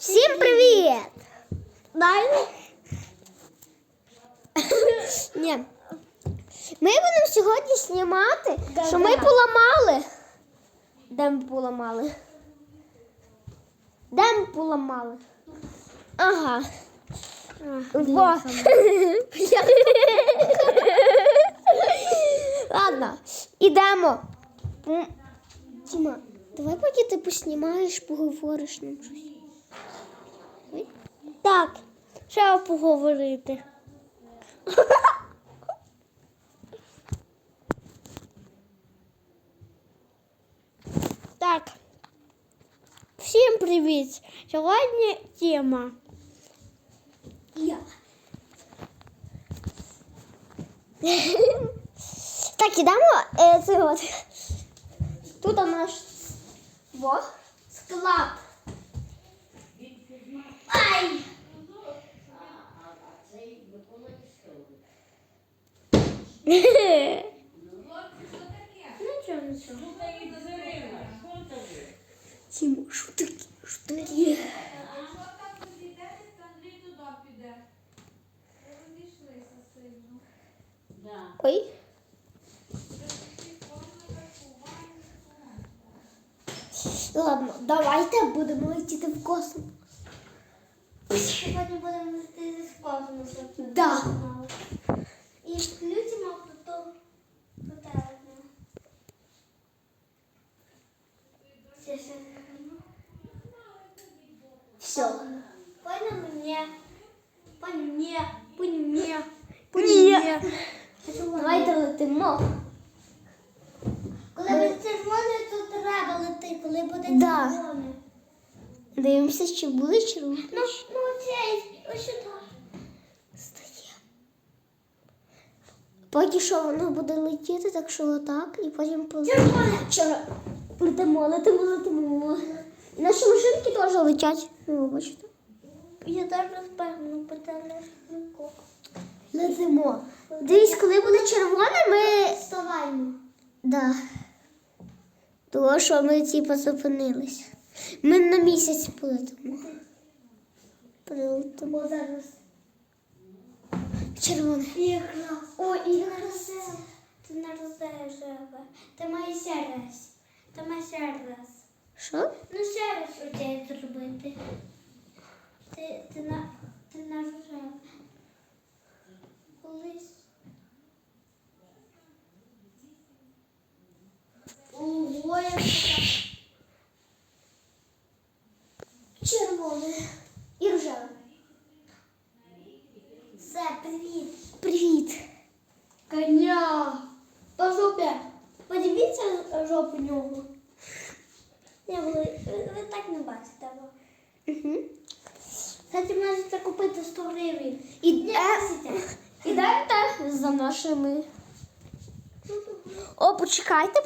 Всім привіт! Ні. Ми будемо сьогодні знімати, Да, що ми поламали. Де ми поламали? Де ми поламали? Ага. Во. Ладно, ідемо. Тіма, давай поки ти поснімаєш, поговориш нам щось. Так, треба поговорити. Так. Всім привіт! Сьогодні тема. Я. так, ідемо. Е. Тут у во, склад. Ай! Тімо, що таке? Що таке? Ой. Ладно, давайте будемо летіти в космос. Сьогодні будемо летіти з космосу. Да. І включимо. Це ще Все. Понял мне? Понял мне? Понял мне? Ні. Давайте летимо. Коли буде червоне, то треба лети. Коли буде Да. червоне. Дивимося, чи буде червоно. Ну, ну цей, ось сюди. Стає. Поки що воно буде летіти, так що отак, і потім Червоне. Летимо, летимо, летимо. І наші машинки теж летять. Ну, ви бачите. Я даже впевнена, питання легко. Летимо. Дивись, коли буде червоне, ми. Вставаймо. Да. Того, що ми типу зупинились. Ми на місяць полетимо. Прилетимо. Зараз. Червоне. Якраз. О, якраз. Ти не розживе. Ти маєш ще раз. Ти маєш ще раз. Що? Ну ще раз оце зробити. Ти, ти, на, ти розживе. Колись. Ого, я така. Червоне. І рожеве. Все, привіт. Привіт. Коня. По жопі. Подивіться жопу нього. Ні, ви, ви, так не бачите. Угу. Кстати, можете купити 100 гривень. І, Ні, бачите. Ідете за нашими. О, почекайте,